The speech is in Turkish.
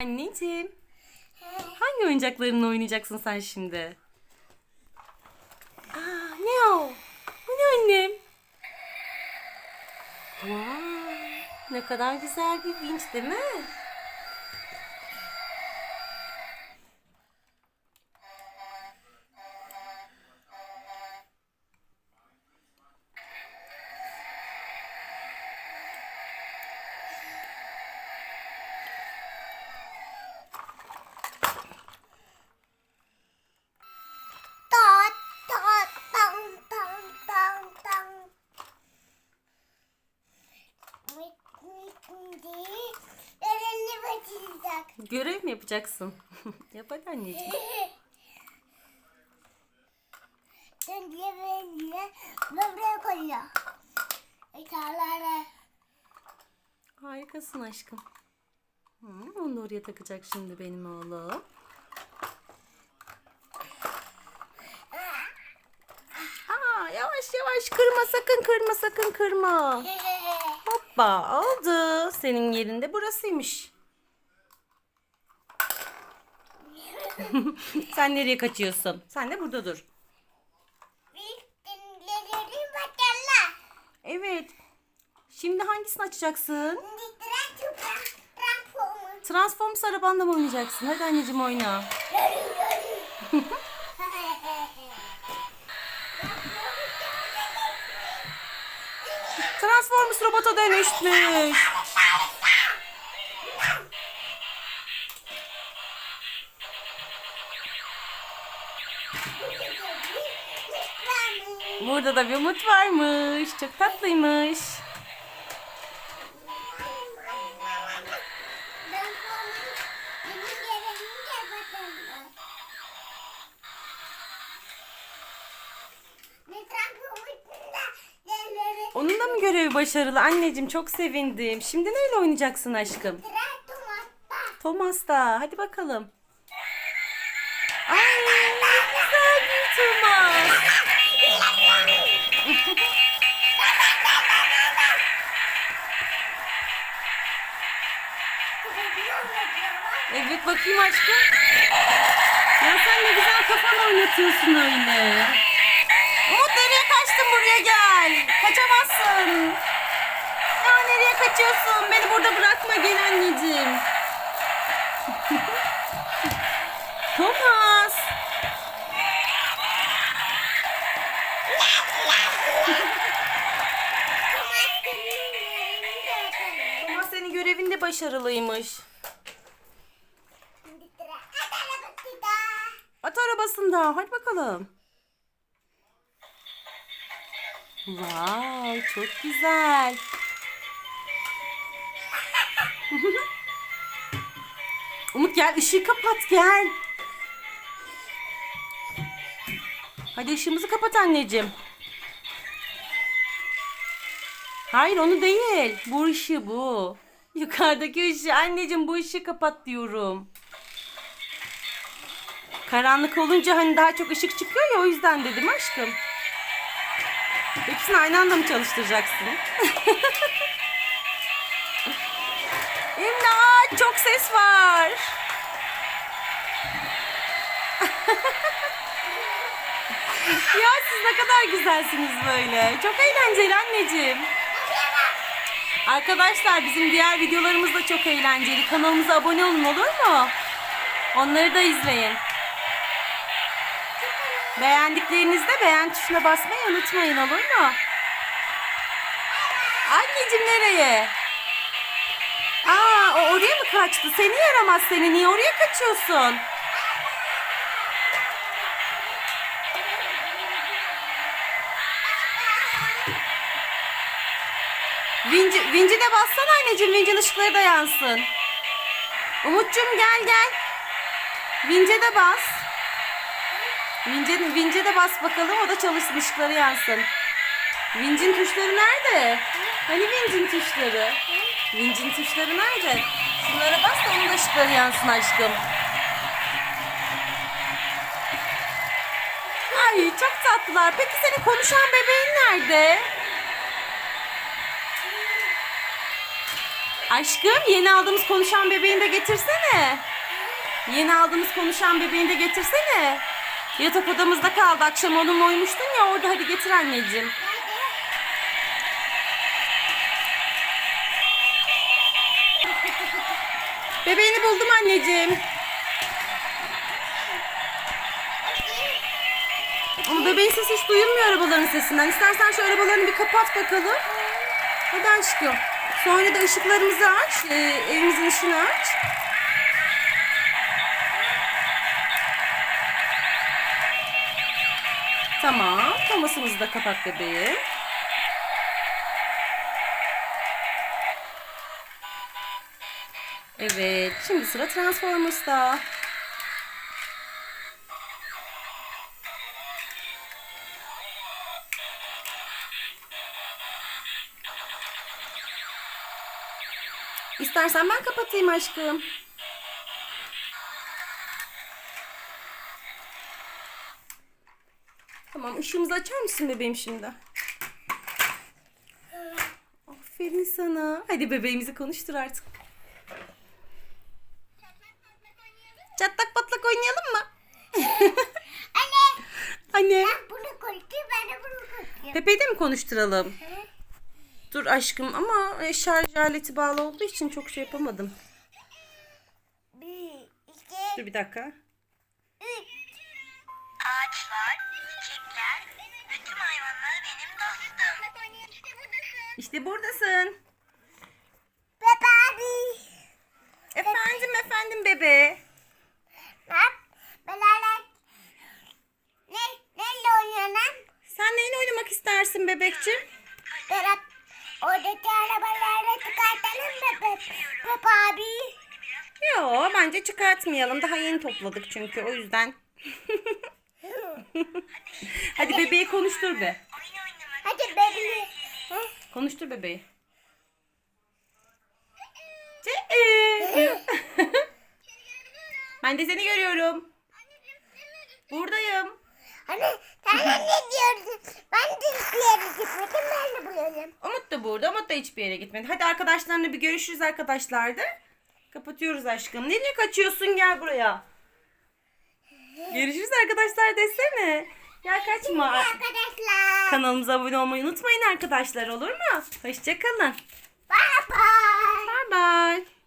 Anneciğim, hangi oyuncaklarınla oynayacaksın sen şimdi? Aa, ne o? Bu ne annem? Vay, ne kadar güzel bir vinç değil mi? Batıracak. Görev mi yapacaksın? Yap hadi anneciğim. Şimdi böyle böyle koyuyor. Ekarlara. Harikasın aşkım. Hı, onu da oraya takacak şimdi benim oğlum. Aa, yavaş yavaş kırma sakın kırma sakın kırma. Hoppa oldu. Senin yerinde burasıymış. Sen nereye kaçıyorsun? Sen de burada dur. Evet. Şimdi hangisini açacaksın? Transformers arabanla mı oynayacaksın? Hadi anneciğim oyna. Transformers robota dönüşmüş. Burada da bir umut varmış. Çok tatlıymış. Onun da mı görevi başarılı? Anneciğim çok sevindim. Şimdi neyle oynayacaksın aşkım? Thomas'ta. Hadi bakalım. Ay ne güzel bir Thomas. Evet bakayım aşkım. Ya sen ne güzel kafan oynatıyorsun öyle. Umut nereye kaçtın buraya gel. Kaçamazsın. Ya nereye kaçıyorsun? Beni burada bırakma gel anneciğim. Thomas. Başarılıymış. At arabasında. Hadi bakalım. Wow, çok güzel. Umut gel ışığı kapat gel. Hadi ışığımızı kapat anneciğim. Hayır onu değil. Bu ışığı bu. Yukarıdaki ışığı. Anneciğim bu ışığı kapat diyorum. Karanlık olunca hani daha çok ışık çıkıyor ya o yüzden dedim aşkım. Hepsini aynı anda mı çalıştıracaksın? İmdat çok ses var. ya siz ne kadar güzelsiniz böyle. Çok eğlenceli anneciğim. Arkadaşlar bizim diğer videolarımız da çok eğlenceli. Kanalımıza abone olun olur mu? Onları da izleyin. Beğendiklerinizde beğen tuşuna basmayı unutmayın olur mu? Anneciğim nereye? Aa o oraya mı kaçtı? Seni yaramaz seni. Niye oraya kaçıyorsun? Vinci, vinci de bassana anneciğim. Vincin ışıkları da yansın. Umut'cum gel gel. Vince de bas. Vince, vince de bas bakalım o da çalışsın ışıkları yansın. Vincin tuşları nerede? Hani vincin tuşları? Vincin tuşları nerede? Şunlara bas da onun da ışıkları yansın aşkım. Ay çok tatlılar. Peki senin konuşan bebeğin nerede? Aşkım yeni aldığımız konuşan bebeğini de getirsene. Yeni aldığımız konuşan bebeğini de getirsene. Yatak odamızda kaldı. Akşam onunla uyumuştun ya orada hadi getir anneciğim. Bebeğini buldum anneciğim. Ama bebeğin sesi hiç duyulmuyor arabaların sesinden. İstersen şu arabalarını bir kapat bakalım. Hadi aşkım. Sonra da ışıklarımızı aç. e, evimizin ışığını aç. Tamam. Tomasımızı da kapat bebeğim. Evet. Şimdi sıra Transformers'ta. İstersen ben kapatayım aşkım. Tamam ışığımızı açar mısın bebeğim şimdi? Aferin sana. Hadi bebeğimizi konuştur artık. Çatlak patlak oynayalım mı? Anne. Anne. Ben bunu koydum. Ben de bunu koydum. Pepe'yi de mi konuşturalım? Dur aşkım ama e, şarj aleti bağlı olduğu için çok şey yapamadım. Bir, iki, Dur bir dakika. üç. Ağaçlar, çiçekler, bütün hayvanlar benim dostum. İşte buradasın. İşte buradasın. Bebe abi. Efendim efendim bebe. Bak. Ne? Sen neyle oynamak istersin bebekçim? Oradaki arabaları çıkartalım mı? Bebe abi. Yo bence çıkartmayalım. Daha yeni topladık çünkü o yüzden. Hadi bebeği konuştur be. Hadi bebeği. Konuştur bebeği. Ben de seni görüyorum. Buradayım. Hani sen de ne diyordun? Ben de hiçbir yere gitmedim. Ben de buradayım. Umut da burada. Umut da hiçbir yere gitmedi. Hadi arkadaşlarla bir görüşürüz arkadaşlar da. Kapatıyoruz aşkım. Nereye kaçıyorsun? Gel buraya. Görüşürüz arkadaşlar desene. Ya kaçma. Arkadaşlar. Kanalımıza abone olmayı unutmayın arkadaşlar olur mu? Hoşçakalın. Bye bye. Bye bye.